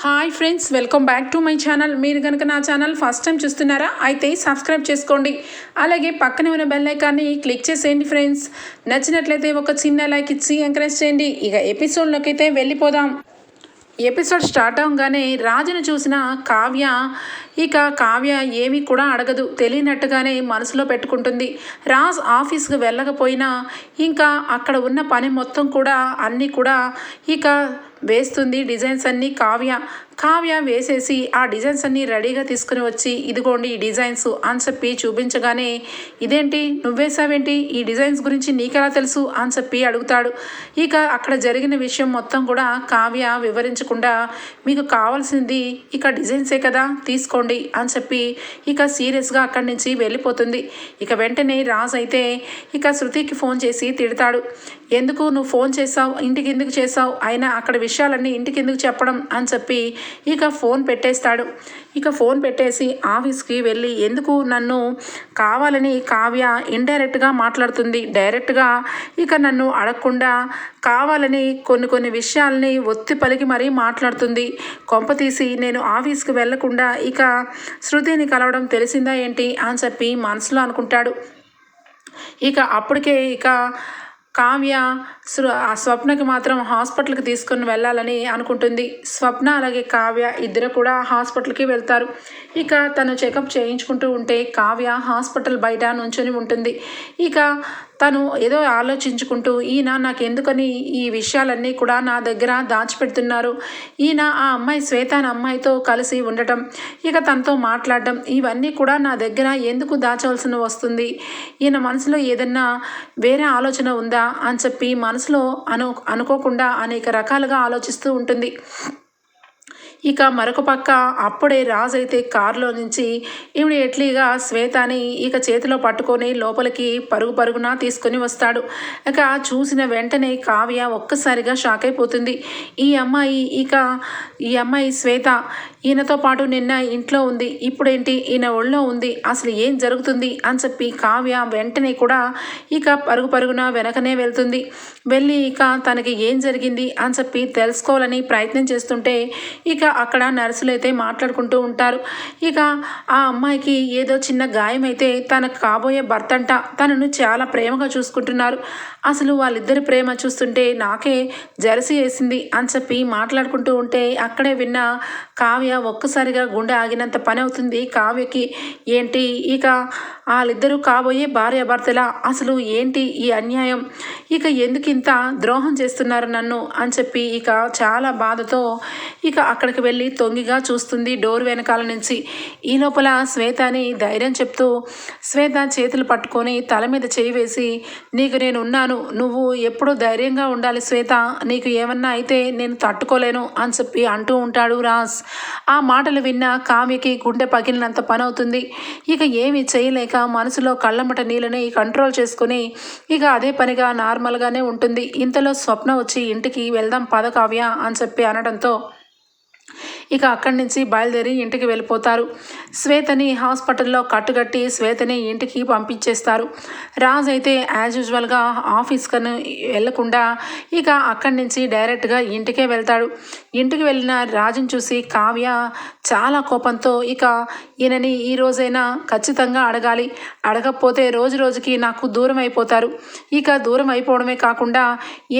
Hi friends welcome back to my channel మీరు కనుక నా ఛానల్ ఫస్ట్ టైం చూస్తున్నారా అయితే సబ్స్క్రైబ్ చేసుకోండి. అలాగే పక్కనే ఉన్న బెల్ ఐకాన్ని క్లిక్ చేసేయండి ఫ్రెండ్స్ నచ్చినట్లయితే ఒక చిన్న లైక్ ఇచ్చి ఎంకరేజ్ చేయండి. ఇక ఎపిసోడ్లోకి అయితే వెళ్ళిపోదాం. ఎపిసోడ్ స్టార్ట్ అవగానే రాజును చూసిన కావ్య ఇక కావ్య ఏమీ కూడా అడగదు. తెలియనట్టుగానే మనసులో పెట్టుకుంటుంది. రాజ్ ఆఫీస్కి వెళ్ళకపోయినా ఇంకా అక్కడ ఉన్న పని మొత్తం కూడా అన్నీ కూడా ఇక వేస్తుంది. డిజైన్స్ అన్నీ కావ్య కావ్య వేసేసి ఆ డిజైన్స్ అన్నీ రెడీగా తీసుకుని వచ్చి ఇదిగోండి ఈ డిజైన్స్ అని చెప్పి చూపించగానే ఇదేంటి నువ్వేసావేంటి? ఈ డిజైన్స్ గురించి నీకెలా తెలుసు? అని చెప్పి అడుగుతాడు. ఇక అక్కడ జరిగిన విషయం మొత్తం కూడా కావ్య వివరించకుండా మీకు కావాల్సింది ఇక డిజైన్సే కదా తీసుకోండి అని చెప్పి ఇక సీరియస్గా అక్కడి నుంచి వెళ్ళిపోతుంది. ఇక వెంటనే రాజ్ అయితే ఇక శృతికి ఫోన్ చేసి తిడతాడు. ఎందుకు నువ్వు ఫోన్ చేసావు ఇంటికి ఎందుకు చేసావు అయినా అక్కడ విషయాలన్నీ ఇంటికి ఎందుకు చెప్పడం అని చెప్పి ఇక ఫోన్ పెట్టేస్తాడు. ఇక ఫోన్ పెట్టేసి ఆఫీస్కి వెళ్ళి ఎందుకు నన్ను కావాలని కావ్య ఇండైరెక్ట్గా మాట్లాడుతుంది. డైరెక్ట్గా ఇక నన్ను అడగకుండా కావాలని కొన్ని కొన్ని విషయాల్ని ఒత్తి పలికి మరీ మాట్లాడుతుంది. కొంపతీసి నేను ఆఫీస్కి వెళ్ళకుండా ఇక శృతిని కలవడం తెలిసిందా ఏంటి అని చెప్పి మనసులో అనుకుంటాడు. ఇక అప్పటికే ఇక కావ్య ఆ స్వప్నకి మాత్రం హాస్పిటల్కి తీసుకొని వెళ్ళాలని అనుకుంటుంది. స్వప్న అలాగే కావ్య ఇద్దరు కూడా హాస్పిటల్కి వెళ్తారు. ఇక తను చెకప్ చేయించుకుంటూ ఉంటే కావ్య హాస్పిటల్ బయట నుంచొని ఉంటుంది. ఇక తను ఏదో ఆలోచించుకుంటూ ఈయన నాకు ఎందుకని ఈ విషయాలన్నీ కూడా నా దగ్గర దాచిపెడుతున్నారు. ఈయన ఆ అమ్మాయి శ్వేత అనే అమ్మాయితో కలిసి ఉండటం ఇక తనతో మాట్లాడడం ఇవన్నీ కూడా నా దగ్గర ఎందుకు దాచవలసిన వస్తుంది? ఈయన మనసులో ఏదన్నా వేరే ఆలోచన ఉందా? అని చెప్పి మనసులో అను అనుకోకుండా అనేక రకాలుగా ఆలోచిస్తూ ఉంటుంది. ఇక మరొక పక్క అప్పుడే రాజు అయితే కారులో నుంచి ఇమీడియట్లీగా శ్వేతని ఇక చేతిలో పట్టుకొని లోపలికి పరుగు పరుగున తీసుకొని వస్తాడు. ఇక చూసిన వెంటనే కావ్య ఒక్కసారిగా షాక్ అయిపోతుంది. ఈ అమ్మాయి ఇక ఈ అమ్మాయి శ్వేత ఈయనతో పాటు నిన్న ఇంట్లో ఉంది. ఇప్పుడేంటి? ఈయన ఒళ్ళో ఉంది. అసలు ఏం జరుగుతుంది? అని చెప్పి కావ్య వెంటనే కూడా ఇక పరుగు పరుగున వెనకనే వెళ్తుంది. వెళ్ళి ఇక తనకి ఏం జరిగింది? అని చెప్పి తెలుసుకోవాలని ప్రయత్నం చేస్తుంటే ఇక అక్కడ నర్సులు అయితే మాట్లాడుకుంటూ ఉంటారు. ఇక ఆ అమ్మాయికి ఏదో చిన్న గాయం అయితే తనకు కాబోయే భర్త అంట తనను చాలా ప్రేమగా చూసుకుంటున్నారు. అసలు వాళ్ళిద్దరి ప్రేమ చూస్తుంటే నాకే జెర్సీ వేసింది అని చెప్పి మాట్లాడుకుంటూ ఉంటే అక్కడే విన్న కావ్య ఒక్కసారిగా గుండె ఆగినంత పని అవుతుంది కావ్యకి ఏంటి? ఇక వాళ్ళిద్దరూ కాబోయే భార్యాభర్తల అసలు ఏంటి ఈ అన్యాయం? ఇక ఎందుకు ఇంత ద్రోహం చేస్తున్నారు నన్ను? అని చెప్పి ఇక చాలా బాధతో ఇక అక్కడికి వెళ్ళి తొంగిగా చూస్తుంది డోర్ వెనకాల నుంచి. ఈ లోపల శ్వేతని ధైర్యం చెప్తూ శ్వేత చేతులు పట్టుకొని తల మీద చేయి వేసి నీకు నేను ఉన్నాను నువ్వు ఎప్పుడూ ధైర్యంగా ఉండాలి శ్వేత. నీకు ఏమన్నా అయితే నేను తట్టుకోలేను అని చెప్పి అంటూ ఉంటాడు రాజ్. ఆ మాటలు విన్న కావ్యకి గుండె పగిలినంత పని అవుతుంది ఇక ఏమీ చేయలేక మనసులో కళ్ళమట నీళ్ళని కంట్రోల్ చేసుకుని ఇక అదే పనిగా నార్మల్గానే ఉంటుంది. ఇంతలో స్వప్న వచ్చి ఇంటికి వెళ్దాం పద కావ్య అని చెప్పి అనడంతో ఇక అక్కడి నుంచి బయలుదేరి ఇంటికి వెళ్ళిపోతారు. శ్వేతని హాస్పిటల్లో కట్టుకట్టి శ్వేతని ఇంటికి పంపించేస్తారు. రాజ్ అయితే యాజ్ యూజువల్గా ఆఫీస్కను వెళ్ళకుండా ఇక అక్కడి నుంచి డైరెక్ట్గా ఇంటికే వెళ్తాడు. ఇంటికి వెళ్ళిన రాజుని చూసి కావ్య చాలా కోపంతో ఇక ఈయనని ఈ రోజైనా ఖచ్చితంగా అడగాలి. అడగకపోతే రోజు రోజుకి నాకు దూరం అయిపోతారు. ఇక దూరం అయిపోవడమే కాకుండా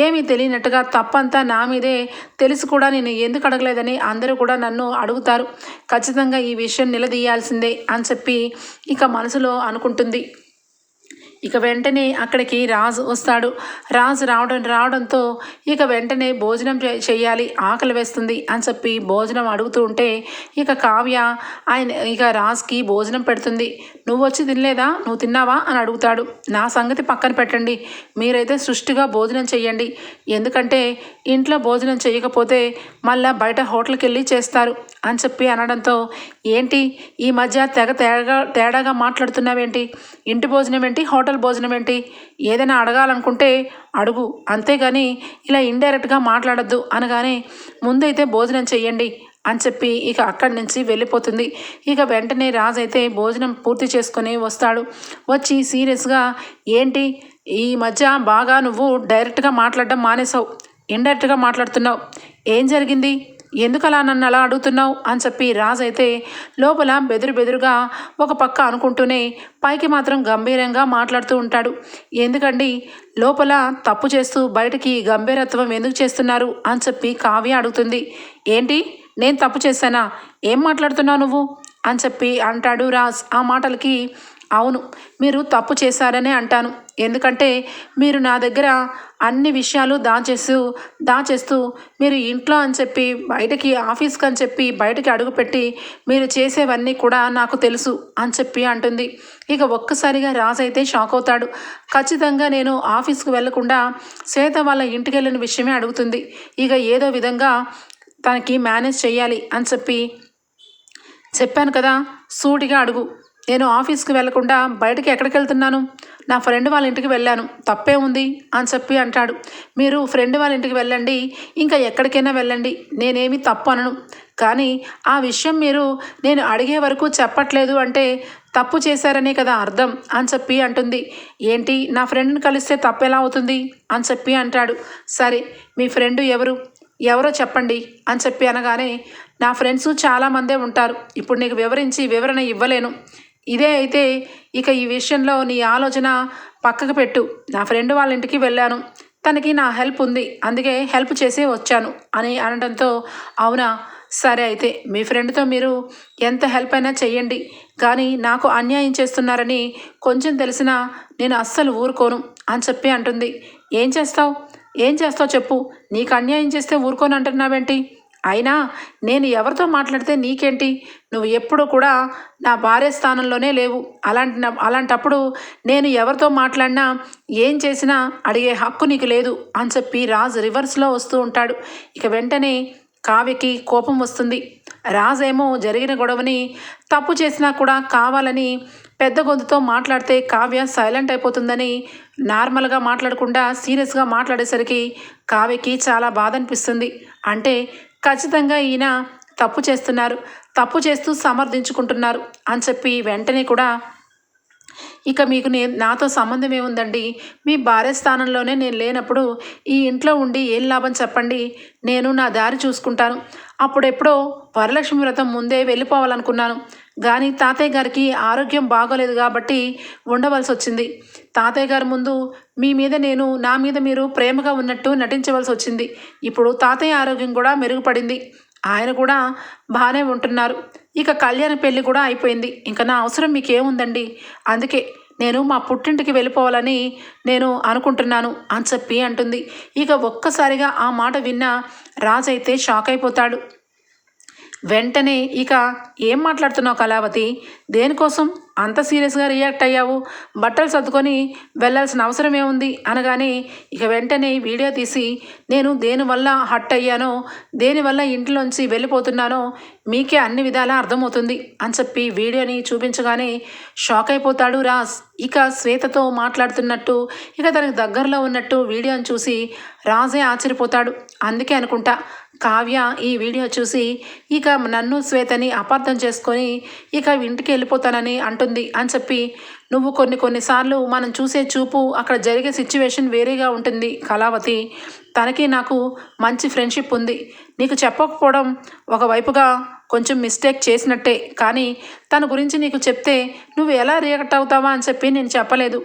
ఏమీ తెలియనట్టుగా తప్పంతా నా మీదే తెలిసి కూడా నేను ఎందుకు అడగలేదని అందరూ కూడా నన్ను అడుగుతారు. ఖచ్చితంగా ఈ విషయం నిలదీయాల్సిందే అని చెప్పి ఇక మనసులో అనుకుంటుంది. ఇక వెంటనే అక్కడికి రాజు వస్తాడు. రాజు రావడం రావడంతో ఇక వెంటనే భోజనం చేయాలి ఆకలి వేస్తుంది అని చెప్పి భోజనం అడుగుతూ ఉంటే ఇక కావ్య ఆయన ఇక రాజుకి భోజనం పెడుతుంది. నువ్వు వచ్చి తినలేదా? నువ్వు తిన్నావా? అని అడుగుతాడు. నా సంగతి పక్కన పెట్టండి. మీరైతే సృష్టిగా భోజనం చేయండి ఎందుకంటే ఇంట్లో భోజనం చేయకపోతే మళ్ళా బయట హోటల్కి వెళ్ళి చేస్తారు అని చెప్పి అనడంతో ఏంటి? ఈ మధ్య తెగ తేడాగా తేడాగా మాట్లాడుతున్నావేంటి? ఇంటి భోజనం ఏంటి? హోటల్ భోజనం ఏంటి? ఏదైనా అడగాలనుకుంటే అడుగు. అంతేగాని ఇలా ఇండైరెక్ట్గా మాట్లాడద్దు అనగానే ముందైతే భోజనం చెయ్యండి అని చెప్పి ఇక అక్కడి నుంచి వెళ్ళిపోతుంది. ఇక వెంటనే రాజు అయితే భోజనం పూర్తి చేసుకొని వస్తాడు. వచ్చి సీరియస్గా ఏంటి? ఈ మధ్య బాగా నువ్వు డైరెక్ట్గా మాట్లాడడం మానేసావు ఇండైరెక్ట్గా మాట్లాడుతున్నావు. ఏం జరిగింది? ఎందుకలా నన్ను అలా అడుగుతున్నావు? అని చెప్పి రాజ్ అయితే లోపల బెదురు బెదురుగా ఒక పక్క అనుకుంటూనే పైకి మాత్రం గంభీరంగా మాట్లాడుతూ ఉంటాడు. ఎందుకండి? లోపల తప్పు చేస్తూ బయటకి గంభీరత్వం ఎందుకు చేస్తున్నారు? అని చెప్పి కావ్య అడుగుతుంది. ఏంటి? నేను తప్పు చేశానా? ఏం మాట్లాడుతున్నావు నువ్వు? అని చెప్పి అంటాడు రాజ్. ఆ మాటలకి అవును మీరు తప్పు చేశారనే అంటాను. ఎందుకంటే మీరు నా దగ్గర అన్ని విషయాలు దాచేస్తూ దాచేస్తూ మీరు ఇంట్లో అని చెప్పి బయటకి ఆఫీస్కి అని చెప్పి బయటకి అడుగుపెట్టి మీరు చేసేవన్నీ కూడా నాకు తెలుసు అని చెప్పి అంటుంది. ఇక ఒక్కసారిగా రాజు అయితే షాక్ అవుతాడు. ఖచ్చితంగా నేను ఆఫీస్కి వెళ్ళకుండా శ్వేత వాళ్ళ ఇంటికి వెళ్ళిన విషయమే అడుగుతుంది. ఇక ఏదో విధంగా తనకి మేనేజ్ చేయాలి అని చెప్పి చెప్పాను కదా సూటిగా అడుగు. నేను ఆఫీస్కి వెళ్ళకుండా బయటకి ఎక్కడికి వెళ్తున్నాను? నా ఫ్రెండ్ వాళ్ళ ఇంటికి వెళ్ళాను. తప్పే ఉంది అని చెప్పి అంటాడు. మీరు ఫ్రెండ్ వాళ్ళ ఇంటికి వెళ్ళండి. ఇంకా ఎక్కడికైనా వెళ్ళండి. నేనేమి తప్పు అనను. కానీ ఆ విషయం మీరు నేను అడిగే వరకు చెప్పట్లేదు అంటే తప్పు చేశారనే కదా అర్థం అని చెప్పి అంటుంది. ఏంటి? నా ఫ్రెండ్ని కలిస్తే తప్పు ఎలా అవుతుంది? అని చెప్పి అంటాడు. సరే మీ ఫ్రెండ్ ఎవరు? ఎవరో చెప్పండి అని చెప్పి అనగానే నా ఫ్రెండ్స్ చాలామందే ఉంటారు. ఇప్పుడు నీకు వివరించి వివరణ ఇవ్వలేను. ఇదే అయితే ఇక ఈ విషయంలో నీ ఆలోచన పక్కకు పెట్టు. నా ఫ్రెండ్ వాళ్ళ ఇంటికి వెళ్ళాను. తనకి నా హెల్ప్ ఉంది. అందుకే హెల్ప్ చేసి వచ్చాను అని అనడంతో అవునా? సరే అయితే మీ ఫ్రెండ్తో మీరు ఎంత హెల్ప్ అయినా చెయ్యండి. కానీ నాకు అన్యాయం చేస్తున్నారని కొంచెం తెలిసినా నేను అస్సలు ఊరుకోను అని చెప్పి అంటుంది. ఏం చేస్తావు? ఏం చేస్తావు చెప్పు. నీకు అన్యాయం చేస్తే ఊరుకోను అంటున్నావేంటి? అయినా నేను ఎవరితో మాట్లాడితే నీకేంటి? నువ్వు ఎప్పుడు కూడా నా భార్య స్థానంలోనే లేవు. అలాంటి అలాంటప్పుడు నేను ఎవరితో మాట్లాడినా ఏం చేసినా అడిగే హక్కు నీకు లేదు అని చెప్పి రాజ్ రివర్స్లో వస్తూ ఉంటాడు. ఇక వెంటనే కావ్యకి కోపం వస్తుంది. రాజేమో జరిగిన గొడవని తప్పు చేసినా కూడా కావాలని పెద్ద గొంతుతో మాట్లాడితే కావ్య సైలెంట్ అయిపోతుందని నార్మల్గా మాట్లాడకుండా సీరియస్గా మాట్లాడేసరికి కావ్యకి చాలా బాధ అనిపిస్తుంది. అంటే ఖచ్చితంగా ఈయన తప్పు చేస్తున్నారు. తప్పు చేస్తూ సమర్థించుకుంటున్నారు అని చెప్పి వెంటనే కూడా ఇక మీకు నేను నాతో సంబంధం ఏముందండి? మీ భార్య స్థానంలోనే నేను లేనప్పుడు ఈ ఇంట్లో ఉండి ఏం లాభం చెప్పండి? నేను నా దారి చూసుకుంటాను. అప్పుడెప్పుడో వరలక్ష్మి వ్రతం ముందే వెళ్ళిపోవాలనుకున్నాను. కానీ తాతయ్య గారికి ఆరోగ్యం బాగోలేదు కాబట్టి ఉండవలసి వచ్చింది తాతయ్య గారి ముందు మీ మీద నేను నా మీద మీరు ప్రేమగా ఉన్నట్టు నటించవలసి వచ్చింది ఇప్పుడు తాతయ్య ఆరోగ్యం కూడా మెరుగుపడింది. ఆయన కూడా బాగానే ఉంటున్నారు. ఇక కళ్యాణ పెళ్ళి కూడా అయిపోయింది. ఇంకా నా అవసరం మీకేముందండి? అందుకే నేను మా పుట్టింటికి వెళ్ళిపోవాలని నేను అనుకుంటున్నాను అని చెప్పి అంటుంది. ఇక ఒక్కసారిగా ఆ మాట విన్న రాజైతే షాక్ అయిపోతాడు వెంటనే ఇక ఏం మాట్లాడుతున్నావు కళావతి? దేనికోసం అంత సీరియస్గా రియాక్ట్ అయ్యావు? బట్టలు సర్దుకొని వెళ్ళాల్సిన అవసరం ఏముంది? అనగానే ఇక వెంటనే వీడియో తీసి నేను దేనివల్ల హట్ అయ్యానో దేనివల్ల ఇంట్లోంచి వెళ్ళిపోతున్నానో మీకే అన్ని విధాలా అర్థమవుతుంది అని చెప్పి వీడియోని చూపించగానే షాక్ అయిపోతాడు రాజ్. ఇక శ్వేతతో మాట్లాడుతున్నట్టు ఇక తనకు దగ్గరలో ఉన్నట్టు వీడియోని చూసి రాజే ఆశ్చర్యపోతాడు. అందుకే అనుకుంటా కావ్య ఈ వీడియో చూసి ఇక నన్ను శ్వేతని అపార్థం చేసుకొని ఇక ఇంటికి వెళ్ళిపోతానని అంటుంది అని చెప్పి నువ్వు కొన్ని కొన్నిసార్లు మనం చూసే చూపు అక్కడ జరిగే సిచ్యువేషన్ వేరేగా ఉంటుంది కళావతి. తనకి నాకు మంచి ఫ్రెండ్షిప్ ఉంది. నీకు చెప్పకపోవడం ఒకవైపుగా కొంచెం మిస్టేక్ చేసినట్టే. కానీ తన గురించి నీకు చెప్తే నువ్వు ఎలా రియాక్ట్ అవుతావా అని చెప్పి నేను చెప్పలేదు.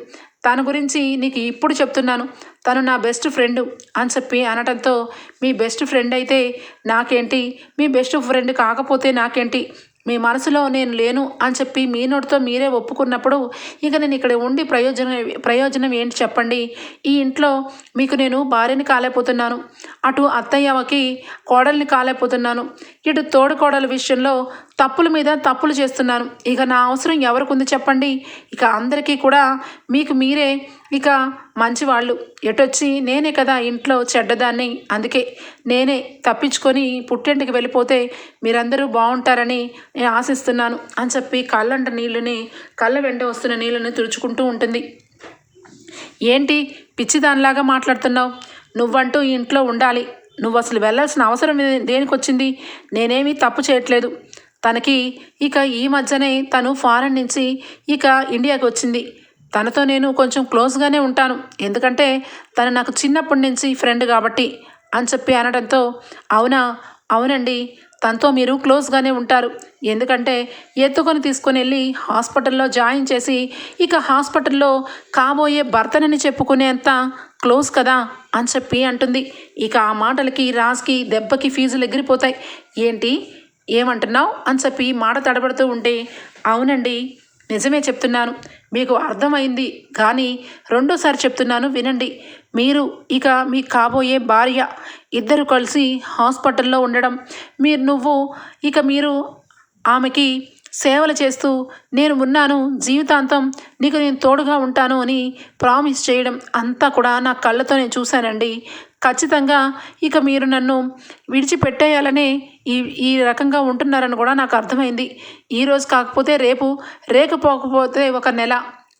తన గురించి నీకు ఇప్పుడు చెప్తున్నాను. తను నా బెస్ట్ ఫ్రెండ్ అని చెప్పి అనటంతో మీ బెస్ట్ ఫ్రెండ్ అయితే నాకేంటి? మీ బెస్ట్ ఫ్రెండ్ కాకపోతే నాకేంటి? మీ మనసులో నేను లేను అని చెప్పి మీ నోటితో మీరే ఒప్పుకున్నప్పుడు ఇక నేను ఇక్కడ ఉండి ప్రయోజనం ప్రయోజనం ఏంటి చెప్పండి? ఈ ఇంట్లో మీకు నేను భార్యని కాలేకపోతున్నాను. అటు అత్తయ్యకి కోడల్ని కాలేకపోతున్నాను. ఇటు తోడు కోడల విషయంలో తప్పుల మీద తప్పులు చేస్తున్నాను ఇక నా అవసరం ఎవరికి ఉంది చెప్పండి. ఇక అందరికీ కూడా మీకు మీరే ఇక మంచివాళ్ళు. ఎటొచ్చి నేనే కదా ఇంట్లో చెడ్డదాన్ని. అందుకే నేనే తప్పించుకొని పుట్టింటికి వెళ్ళిపోతే మీరందరూ బాగుంటారని నేను ఆశిస్తున్నాను అని చెప్పి కళ్ళంట నీళ్ళని కళ్ళ వెంట వస్తున్న నీళ్ళని తుడుచుకుంటూ ఉంటుంది. ఏంటి పిచ్చిదానిలాగా మాట్లాడుతున్నావు? నువ్వంటూ ఇంట్లో ఉండాలి. నువ్వు అసలు వెళ్ళాల్సిన అవసరం దేనికి వచ్చింది నేనేమీ తప్పు చేయట్లేదు. తనకి ఇక ఈ మధ్యనే తను ఫారెన్ నుంచి ఇక ఇండియాకి వచ్చింది. తనతో నేను కొంచెం క్లోజ్గానే ఉంటాను. ఎందుకంటే తను నాకు చిన్నప్పటి నుంచి ఫ్రెండ్ కాబట్టి అని చెప్పి అనడంతో అవునా? అవునండి. తనతో మీరు క్లోజ్గానే ఉంటారు. ఎందుకంటే ఎత్తుకొని తీసుకొని వెళ్ళి హాస్పిటల్లో జాయిన్ చేసి ఇక హాస్పిటల్లో కాబోయే భర్తనని చెప్పుకునేంత క్లోజ్ కదా అని చెప్పి అంటుంది. ఇక ఆ మాటలకి రాజ్కి దెబ్బకి ఫీజులు ఎగిరిపోతాయి. ఏంటి? ఏమంటున్నావు? అని చెప్పి మాట తడబడుతూ ఉంటే అవునండి నిజమే చెప్తున్నాను. మీకు అర్థమైంది. కానీ రెండోసారి చెప్తున్నాను వినండి. మీరు ఇక మీ కాబోయే భార్య ఇద్దరు కలిసి హాస్పిటల్లో ఉండడం మీరు నువ్వు ఇక మీరు ఆమెకి సేవలు చేస్తూ నేను ఉన్నాను జీవితాంతం నీకు నేను తోడుగా ఉంటాను అని ప్రామిస్ చేయడం అంతా కూడా నా కళ్ళతో నేను చూశానండి. ఖచ్చితంగా ఇక మీరు నన్ను విడిచిపెట్టేయాలనే ఈ ఈ రకంగా ఉంటున్నారని కూడా నాకు అర్థమైంది. ఈరోజు కాకపోతే రేపు రేకపోకపోతే ఒక నెల.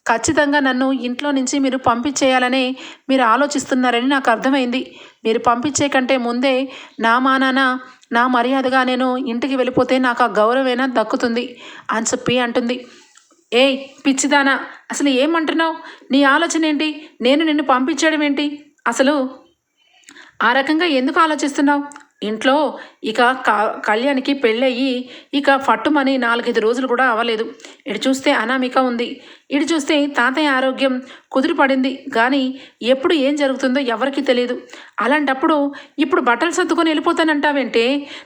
ఖచ్చితంగా నన్ను ఇంట్లో నుంచి మీరు పంపించేయాలనే మీరు ఆలోచిస్తున్నారని నాకు అర్థమైంది. మీరు పంపించే కంటే ముందే నా మానాన నా మర్యాదగా నేను ఇంటికి వెళ్ళిపోతే నాకు ఆ గౌరవేనా దక్కుతుంది అని చెప్పి అంటుంది. ఏయ్ పిచ్చిదానా అసలు ఏమంటున్నావు? నీ ఆలోచన ఏంటి నేను నిన్ను పంపించడం ఏంటి అసలు ఆ రకంగా ఎందుకు ఆలోచిస్తున్నావు? ఇంట్లో ఇక క కళ్యాణ్కి పెళ్ళయ్యి ఇక పట్టుమని నాలుగైదు రోజులు కూడా అవ్వలేదు. ఇటు చూస్తే అనామిక ఉంది. ఇటు చూస్తే తాతయ్య ఆరోగ్యం కుదిరిపడింది కానీ ఎప్పుడు ఏం జరుగుతుందో ఎవరికీ తెలియదు అలాంటప్పుడు ఇప్పుడు బట్టలు సర్దుకొని వెళ్ళిపోతానంటావేంటే?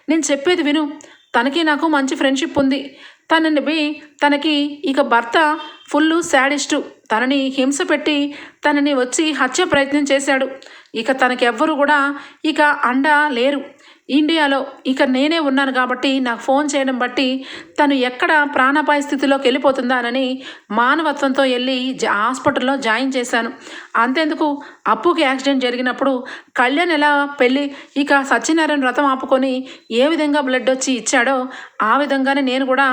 నేను చెప్పేది విను. తనకి నాకు మంచి ఫ్రెండ్షిప్ ఉంది. తనని బి తనకి ఇక భర్త ఫుల్ శాడిస్టు. తనని హింస పెట్టి తనని వచ్చి హత్య ప్రయత్నం చేశాడు. ఇక తనకెవ్వరు కూడా ఇక అండ లేరు. ఇండియాలో ఇక నేనే ఉన్నాను కాబట్టి నాకు ఫోన్ చేయడం బట్టి తను ఎక్కడ ప్రాణాపాయ స్థితిలోకి వెళ్ళిపోతుందానని మానవత్వంతో వెళ్ళి జా హాస్పిటల్లో జాయిన్ చేశాను. అంతెందుకు? అప్పుకి యాక్సిడెంట్ జరిగినప్పుడు కళ్యాణ్ ఎలా పెళ్ళి? ఇక సత్యనారాయణ వ్రతం ఆపుకొని ఏ విధంగా బ్లడ్ వచ్చి ఇచ్చాడో ఆ విధంగానే నేను కూడా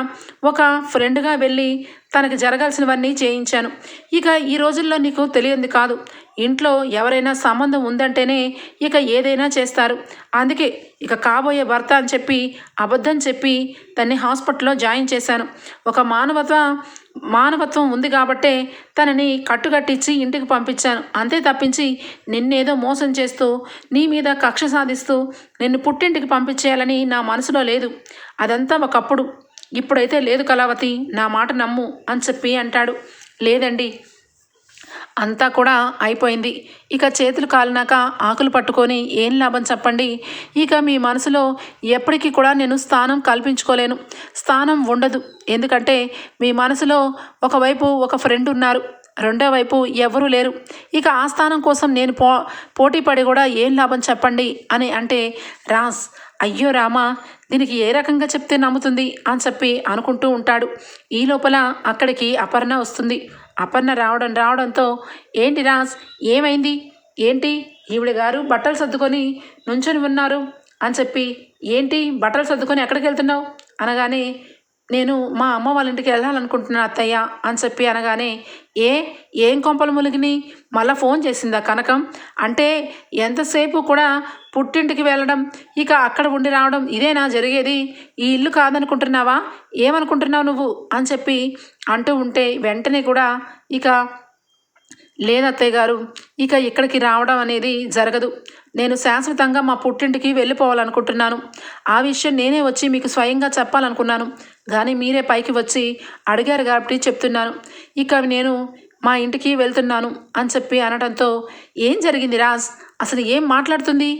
ఒక ఫ్రెండ్గా వెళ్ళి తనకి జరగాల్సినవన్నీ చేయించాను. ఇక ఈ రోజుల్లో నీకు తెలియంది కాదు. ఇంట్లో ఎవరైనా సంబంధం ఉందంటేనే ఇక ఏదైనా చేస్తారు. అందుకే ఇక కాబోయే భర్త అని చెప్పి అబద్ధం చెప్పి తన్ని హాస్పిటల్లో జాయిన్ చేశాను. ఒక మానవత్వ మానవత్వం ఉంది కాబట్టే తనని కట్టుకట్టించి ఇంటికి పంపించాను. అంతే తప్పించి నిన్నేదో మోసం చేస్తూ నీ మీద కక్ష సాధిస్తూ నిన్ను పుట్టింటికి పంపించేయాలని నా మనసులో లేదు. అదంతా ఒకప్పుడు. ఇప్పుడైతే లేదు కళావతి నా మాట నమ్ము అని చెప్పి అంటాడు. లేదండి అంతా కూడా అయిపోయింది. ఇక చేతులు కాలినాక ఆకులు పట్టుకొని ఏం లాభం చెప్పండి? ఇక మీ మనసులో ఎప్పటికీ కూడా నేను స్థానం కల్పించుకోలేను. స్థానం ఉండదు. ఎందుకంటే మీ మనసులో ఒకవైపు ఒక ఫ్రెండ్ ఉన్నారు. రెండో వైపు ఎవరూ లేరు. ఇక ఆ స్థానం కోసం నేను పో పోటీ పడి కూడా ఏం లాభం చెప్పండి అని అంటే రాస్ అయ్యో రామా దీనికి ఏ రకంగా చెప్తే నమ్ముతుంది అని చెప్పి అనుకుంటూ ఉంటాడు. ఈ లోపల అక్కడికి అపర్ణ వస్తుంది. అపర్ణ రావడం రావడంతో ఏంటి రాజ్ ఏమైంది? ఏంటి? ఈవిడ గారు బట్టలు సర్దుకొని నుంచొని ఉన్నారు అని చెప్పి ఏంటి బట్టలు సర్దుకొని ఎక్కడికి వెళ్తున్నావు? అనగానే నేను మా అమ్మ వాళ్ళ ఇంటికి వెళ్ళాలనుకుంటున్నాను అత్తయ్య అని చెప్పి అనగానే ఏ ఏం కొంపలు ములిగిని మళ్ళీ ఫోన్ చేసిందా కనకం? అంటే ఎంతసేపు కూడా పుట్టింటికి వెళ్ళడం ఇక అక్కడ ఉండి రావడం ఇదేనా జరిగేది? ఈ ఇల్లు కాదనుకుంటున్నావా? ఏమనుకుంటున్నావు నువ్వు? అని చెప్పి అంటూ ఉంటే వెంటనే కూడా ఇక లేదత్తయ్య గారు ఇక ఇక్కడికి రావడం అనేది జరగదు. నేను శాశ్వతంగా మా పుట్టింటికి వెళ్ళిపోవాలనుకుంటున్నాను. ఆ విషయం నేనే వచ్చి మీకు స్వయంగా చెప్పాలనుకున్నాను. కానీ మీరే పైకి వచ్చి అడిగారు కాబట్టి చెప్తున్నాను. ఇక నేను మా ఇంటికి వెళ్తున్నాను అని చెప్పి అనడంతో ఏం జరిగింది రాజ్? అసలు ఏం మాట్లాడుతుంది?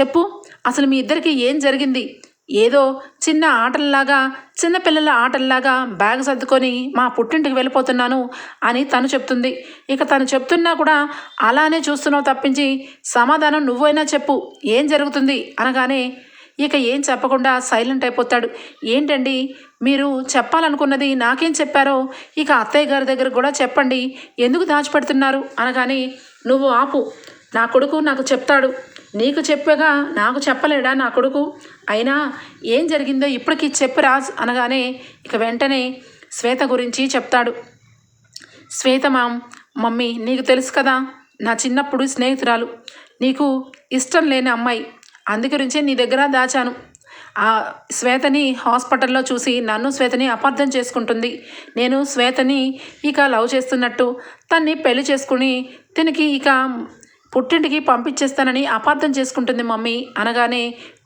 చెప్పు. అసలు మీ ఇద్దరికి ఏం జరిగింది? ఏదో చిన్న ఆటల్లాగా చిన్నపిల్లల ఆటల్లాగా బ్యాగ్ సర్దుకొని మా పుట్టింటికి వెళ్ళిపోతున్నాను అని తను చెప్తుంది. ఇక తను చెప్తున్నా కూడా అలానే చూస్తున్నావు తప్పించి సమాధానం నువ్వైనా చెప్పు. ఏం జరుగుతుంది? అనగానే ఇక ఏం చెప్పకుండా సైలెంట్ అయిపోతాడు. ఏంటండి? మీరు చెప్పాలనుకున్నది నాకేం చెప్పారో? ఇక అత్తయ్య గారి దగ్గర కూడా చెప్పండి. ఎందుకు దాచిపెడుతున్నారు? అనగానే నువ్వు ఆపు. నా కొడుకు నాకు చెప్తాడు. నీకు చెప్పగా నాకు చెప్పలేడా నా కొడుకు? అయినా ఏం జరిగిందో ఇప్పటికీ చెప్పు రాజ్. అనగానే ఇక వెంటనే శ్వేత గురించి చెప్తాడు. శ్వేత మామ్ మమ్మీ నీకు తెలుసు కదా నా చిన్నప్పుడు స్నేహితురాలు. నీకు ఇష్టం లేని అమ్మాయి. అందుగురించే నీ దగ్గర దాచాను. ఆ శ్వేతని హాస్పిటల్లో చూసి నన్ను శ్వేతని అపార్థం చేసుకుంటుంది. నేను శ్వేతని ఇక లవ్ చేస్తున్నట్టు తన్ని పెళ్ళి చేసుకుని తినికి ఇక పుట్టింటికి పంపించేస్తానని అపార్థం చేసుకుంటుంది మమ్మీ అనగానే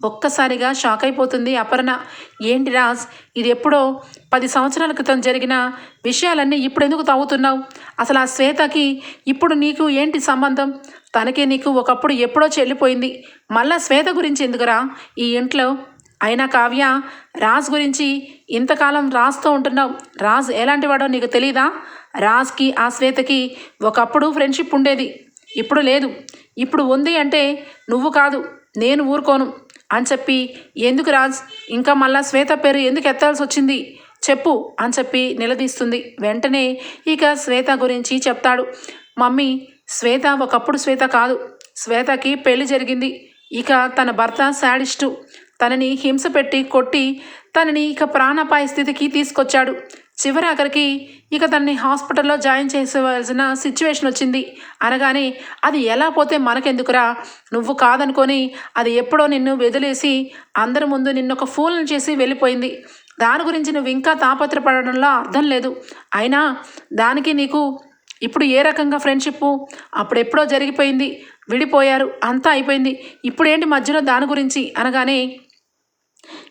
ఒక్కసారిగా షాక్ అయిపోతుంది అపర్ణ. ఏంటి రాజ్ ఇది ఎప్పుడో పది సంవత్సరాల క్రితం జరిగిన విషయాలన్నీ ఇప్పుడు ఎందుకు తాగుతున్నావు? అసలు ఆ శ్వేతకి ఇప్పుడు నీకు ఏంటి సంబంధం? తనకి నీకు ఒకప్పుడు ఎప్పుడో చెల్లిపోయింది. మళ్ళా శ్వేత గురించి ఎందుకురా? ఈ ఇంట్లో అయినా కావ్య రాజ్ గురించి ఇంతకాలం రాజ్తో ఉంటున్నావు. రాజ్ ఎలాంటి వాడో నీకు తెలీదా? రాజ్కి ఆ శ్వేతకి ఒకప్పుడు ఫ్రెండ్షిప్ ఉండేది. ఇప్పుడు లేదు. ఇప్పుడు ఉంది అంటే నువ్వు కాదు నేను ఊరుకోను అని చెప్పి ఎందుకు రాజ్? ఇంకా మళ్ళా శ్వేత పేరు ఎందుకు ఎత్తాల్సి వచ్చింది? చెప్పు అని చెప్పి నిలదీస్తుంది. వెంటనే ఇక శ్వేత గురించి చెప్తాడు. మమ్మీ శ్వేత ఒకప్పుడు శ్వేత కాదు. శ్వేతకి పెళ్ళి జరిగింది. ఇక తన భర్త శాడిస్టు తనని హింస పెట్టి కొట్టి తనని ఇక ప్రాణాపాయ స్థితికి తీసుకొచ్చాడు. చివరి ఆఖరికి ఇక తనని హాస్పిటల్లో జాయిన్ చేసేవలసిన సిచ్యువేషన్ వచ్చింది. అనగానే అది ఎలా పోతే మనకెందుకురా? నువ్వు కాదనుకొని అది ఎప్పుడో నిన్ను వదిలేసి అందరి ముందు నిన్ను ఒక ఫూల్ని చేసి వెళ్ళిపోయింది. దాని గురించి నువ్వు ఇంకా తాపత్రపడడంలో అర్థం లేదు. అయినా దానికి నీకు ఇప్పుడు ఏ రకంగా ఫ్రెండ్షిప్ అప్పుడెప్పుడో జరిగిపోయింది. విడిపోయారు. అంతా అయిపోయింది. ఇప్పుడేంటి మధ్యలో దాని గురించి? అనగానే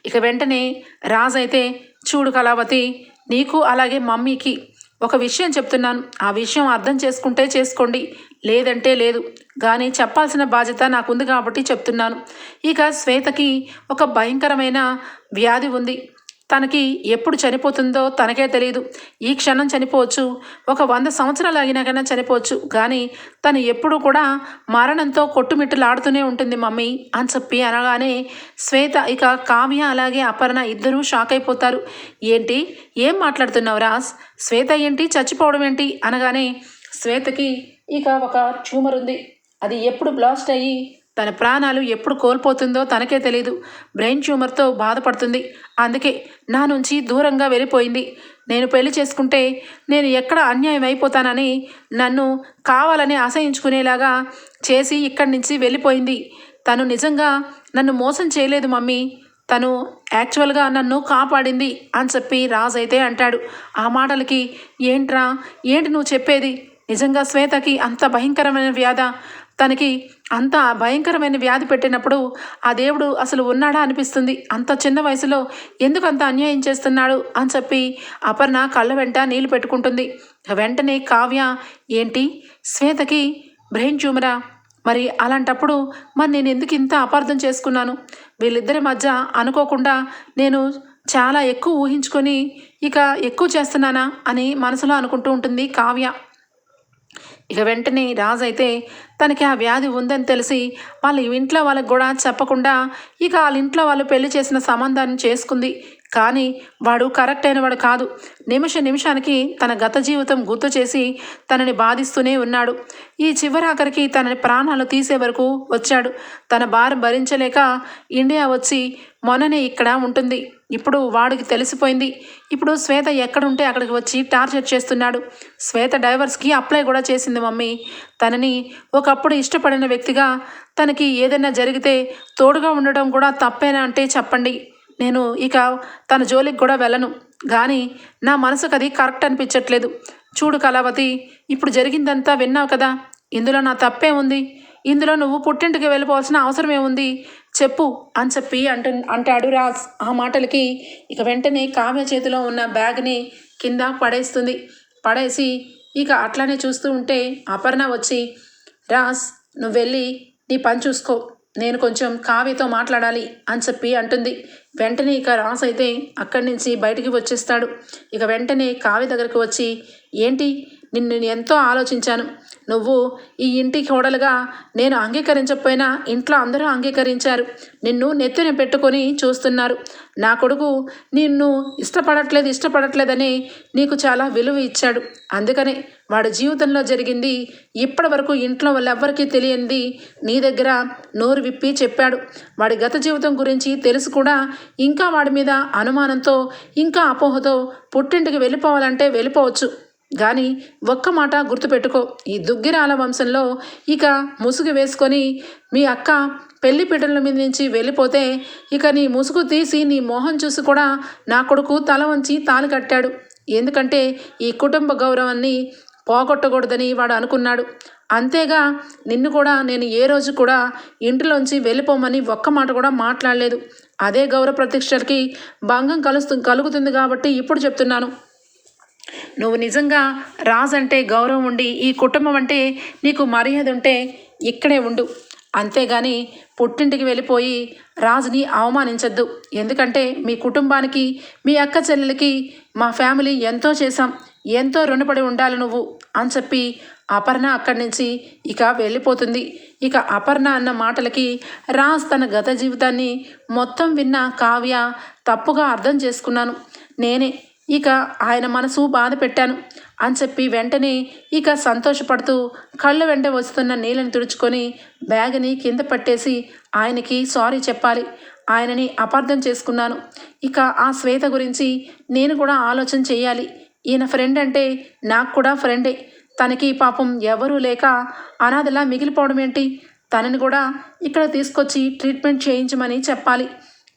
ఇక వెంటనే రాజ్ అయితే చూడు కళావతి నీకు అలాగే మమ్మీకి ఒక విషయం చెప్తున్నాను. ఆ విషయం అర్థం చేసుకుంటే చేసుకోండి. లేదంటే లేదు. కానీ చెప్పాల్సిన బాధ్యత నాకుంది కాబట్టి చెప్తున్నాను. ఇక శ్వేతకి ఒక భయంకరమైన వ్యాధి ఉంది. తనకి ఎప్పుడు చనిపోతుందో తనకే తెలియదు ఈ క్షణం చనిపోవచ్చు. ఒక వంద సంవత్సరాలు ఆగినాకైనా చనిపోవచ్చు. కానీ తను ఎప్పుడు కూడా మరణంతో కొట్టుమిట్టులాడుతూనే ఉంటుంది మమ్మీ అని చెప్పి అనగానే శ్వేత ఇక కావ్య అలాగే అపర్ణ ఇద్దరూ షాక్ అయిపోతారు. ఏంటి? ఏం మాట్లాడుతున్నావు రాస్ శ్వేత ఏంటి? చచ్చిపోవడం ఏంటి? అనగానే శ్వేతకి ఇక ఒక ట్యూమర్ ఉంది. అది ఎప్పుడు బ్లాస్ట్ అయ్యి తన ప్రాణాలు ఎప్పుడు కోల్పోతుందో తనకే తెలియదు బ్రెయిన్ ట్యూమర్తో బాధపడుతుంది. అందుకే నా నుంచి దూరంగా వెళ్ళిపోయింది. నేను పెళ్ళి చేసుకుంటే నేను ఎక్కడ అన్యాయం అయిపోతానని నన్ను కావాలని ఆశయించుకునేలాగా చేసి ఇక్కడి నుంచి వెళ్ళిపోయింది. తను నిజంగా నన్ను మోసం చేయలేదు మమ్మీ. తను యాక్చువల్గా నన్ను కాపాడింది అని చెప్పి రాజ్ అయితే అంటాడు. ఆ మాటలకి ఏంట్రా? ఏంటి నువ్వు చెప్పేది? నిజంగా శ్వేతకి అంత భయంకరమైన వ్యాధ? తనకి అంత భయంకరమైన వ్యాధి పెట్టినప్పుడు ఆ దేవుడు అసలు ఉన్నాడా అనిపిస్తుంది. అంత చిన్న వయసులో ఎందుకు అంత అన్యాయం చేస్తున్నాడు అని చెప్పి అపర్ణ కళ్ళ వెంట నీళ్ళు పెట్టుకుంటుంది. వెంటనే కావ్య ఏంటి? శ్వేతకి బ్రెయిన్ ట్యూమరా? మరి అలాంటప్పుడు మరి నేను ఎందుకు ఇంత అపార్థం చేసుకున్నాను? వీళ్ళిద్దరి మధ్య అనుకోకుండా నేను చాలా ఎక్కువ ఊహించుకొని ఇక ఎక్కువ చేస్తున్నానా? అని మనసులో అనుకుంటూ ఉంటుంది కావ్య. ఇక వెంటనే రాజు అయితే తనకి ఆ వ్యాధి ఉందని తెలిసి వాళ్ళ ఇంట్లో వాళ్ళకి కూడా చెప్పకుండా ఇక వాళ్ళ ఇంట్లో వాళ్ళు పెళ్ళి చేసిన సంబంధాన్ని చేసుకుంది. కానీ వాడు కరెక్ట్ అయినవాడు కాదు. నిమిష నిమిషానికి తన గత జీవితం గుర్తు చేసి తనని బాధిస్తూనే ఉన్నాడు. ఈ చివరాఖరికి తనని ప్రాణాలు తీసే వరకు వచ్చాడు. తన భారం భరించలేక ఇండియా వచ్చి మొన్ననే ఇక్కడ ఉంటుంది. ఇప్పుడు వాడికి తెలిసిపోయింది. ఇప్పుడు శ్వేత ఎక్కడుంటే అక్కడికి వచ్చి టార్చర్ చేస్తున్నాడు. శ్వేత డైవర్స్కి అప్లై కూడా చేసింది మమ్మీ. తనని ఒకప్పుడు ఇష్టపడిన వ్యక్తిగా తనకి ఏదైనా జరిగితే తోడుగా ఉండడం కూడా తప్పేనా అంటే చెప్పండి. నేను ఇక తన జోలికి కూడా వెళ్ళను. కానీ నా మనసుకు అది కరెక్ట్ అనిపించట్లేదు. చూడు కళావతి ఇప్పుడు జరిగిందంతా విన్నావు కదా? ఇందులో నా తప్పే ఉంది. ఇందులో నువ్వు పుట్టింటికి వెళ్ళిపోవాల్సిన అవసరం ఏముంది చెప్పు అని చెప్పి అంటు అంటాడు రాజ్. ఆ మాటలకి ఇక వెంటనే కావ్య చేతిలో ఉన్న బ్యాగ్ని కింద పడేస్తుంది. పడేసి ఇక అట్లానే చూస్తూ ఉంటే అపర్ణ వచ్చి రాజ్ నువ్వు వెళ్ళి నీ పని చూసుకో. నేను కొంచెం కావ్యతో మాట్లాడాలి అని చెప్పి అంటుంది. వెంటనే ఇక రాస్ అయితే అక్కడి నుంచి బయటికి వచ్చేస్తాడు. ఇక వెంటనే కావ్య దగ్గరకు వచ్చి ఏంటి? నిన్ను నేను ఎంతో ఆలోచించాను. నువ్వు ఈ ఇంటి కోడలుగా నేను అంగీకరించకపోయినా ఇంట్లో అందరూ అంగీకరించారు. నిన్ను నెత్తిన పెట్టుకొని చూస్తున్నారు. నా కొడుకు నిన్ను ఇష్టపడట్లేదు ఇష్టపడట్లేదని నీకు చాలా విలువ ఇచ్చాడు. అందుకనే వాడి జీవితంలో జరిగింది ఇప్పటి వరకు ఇంట్లో వాళ్ళెవ్వరికీ తెలియంది. నీ దగ్గర నోరు విప్పి చెప్పాడు. వాడి గత జీవితం గురించి తెలుసు కూడా. ఇంకా వాడి మీద అనుమానంతో ఇంకా అపోహతో పుట్టింటికి వెళ్ళిపోవాలంటే వెళ్ళిపోవచ్చు. కానీ ఒక్క మాట గుర్తుపెట్టుకో. ఈ దుగ్గిరాల వంశంలో ఇక ముసుగు వేసుకొని మీ అక్క పెళ్ళి పీటల మీద నుంచి వెళ్ళిపోతే ఇక నీ ముసుగు తీసి నీ మోహం చూసి కూడా నా కొడుకు తల వంచి తాళి కట్టాడు. ఎందుకంటే ఈ కుటుంబ గౌరవాన్ని పోగొట్టకూడదని వాడు అనుకున్నాడు. అంతేగా నిన్ను కూడా నేను ఏ రోజు కూడా ఇంటిలోంచి వెళ్ళిపోమని ఒక్క మాట కూడా మాట్లాడలేదు. అదే గౌరవ ప్రతిష్టలకి భంగం కలుస్తు కలుగుతుంది కాబట్టి ఇప్పుడు చెప్తున్నాను. నువ్వు నిజంగా రాజ్ అంటే గౌరవం ఉండి ఈ కుటుంబం అంటే నీకు మర్యాద ఉంటే ఇక్కడే ఉండు. అంతేగాని పుట్టింటికి వెళ్ళిపోయి రాజుని అవమానించద్దు. ఎందుకంటే మీ కుటుంబానికి మీ అక్క చెల్లెలకి మా ఫ్యామిలీ ఎంతో చేశాం. ఎంతో రుణపడి ఉండాలి నువ్వు అని చెప్పి అపర్ణ అక్కడి నుంచి ఇక వెళ్ళిపోతుంది. ఇక అపర్ణ అన్న మాటలకి రాజ్ తన గత జీవితాన్ని మొత్తం విన్న కావ్య తప్పుగా అర్థం చేసుకున్నాను. నేనే ఇక ఆయన మనసు బాధ పెట్టాను అని చెప్పి వెంటనే ఇక సంతోషపడుతూ కళ్ళు వెంట వస్తున్న నీళ్ళని తుడుచుకొని బ్యాగ్ని కింద పట్టేసి ఆయనకి సారీ చెప్పాలి. ఆయనని అపార్థం చేసుకున్నాను. ఇక ఆ శ్వేత గురించి నేను కూడా ఆలోచన చేయాలి. ఈయన ఫ్రెండ్ అంటే నాకు కూడా ఫ్రెండే తనకి పాపం ఎవరూ లేక అనాథలా మిగిలిపోవడం ఏంటి? తనని కూడా ఇక్కడ తీసుకొచ్చి ట్రీట్మెంట్ చేయించమని చెప్పాలి.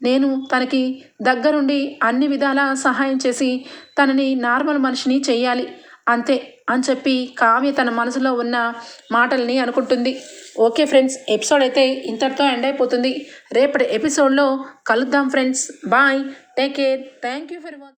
నేను తనకి దగ్గరుండి అన్ని విధాల సహాయం చేసి తనని నార్మల్ మనిషిని చేయాలి అంతే అని చెప్పి కావ్య తన మనసులో ఉన్న మాటల్ని అనుకుంటుంది. ఓకే ఫ్రెండ్స్ ఎపిసోడ్ అయితే ఇంతటితో ఎండ్ అయిపోతుంది. రేపటి ఎపిసోడ్లో కలుద్దాం friends bye take care thank you for watching